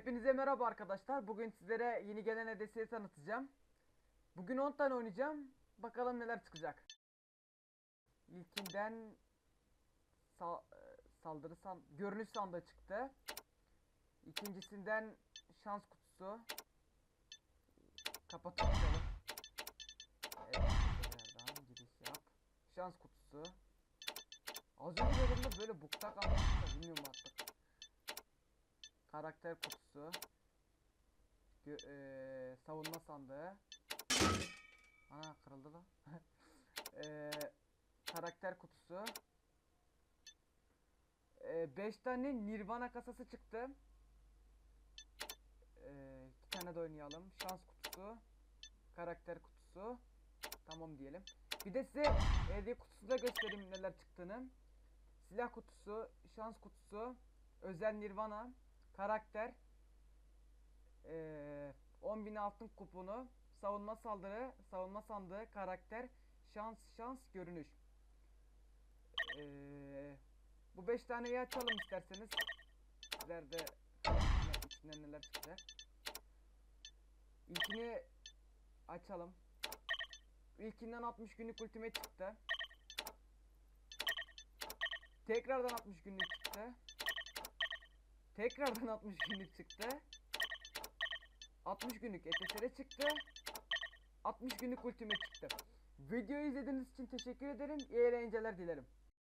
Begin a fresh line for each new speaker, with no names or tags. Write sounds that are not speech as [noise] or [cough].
Hepinize merhaba arkadaşlar. Bugün sizlere yeni gelen EDS'yi tanıtacağım. Bugün 10 tane oynayacağım. Bakalım neler çıkacak. İlkinden sa- e, saldırı san görünüş sandığı çıktı. İkincisinden şans kutusu. Kapatalım. Evet, giriş yap. Şans kutusu. Az önce böyle buktak anlatmışlar bilmiyorum artık. Karakter kutusu. Eee, savunma sandığı. Ana kırıldı lan. Eee, [laughs] karakter kutusu. 5 tane Nirvana kasası çıktı. 2 tane de oynayalım. Şans kutusu. Karakter kutusu. Tamam diyelim. Bir de size hediye kutusu da göstereyim neler çıktığını. Silah kutusu, şans kutusu, özel Nirvana, karakter, eee 10.000 altın kuponu, savunma saldırı, savunma sandığı, karakter, şans, şans, görünüş. Eee, bu 5 taneyi açalım isterseniz. Sizler de içinden- neler çıkacak. İlkini açalım. İlkinden 60 günlük ultimate çıktı. Tekrardan 60 günlük çıktı. Tekrardan [laughs] 60 günlük çıktı. 60 günlük ETSR çıktı. 60 günlük ultimate çıktı. Videoyu izlediğiniz için teşekkür ederim. İyi eğlenceler dilerim.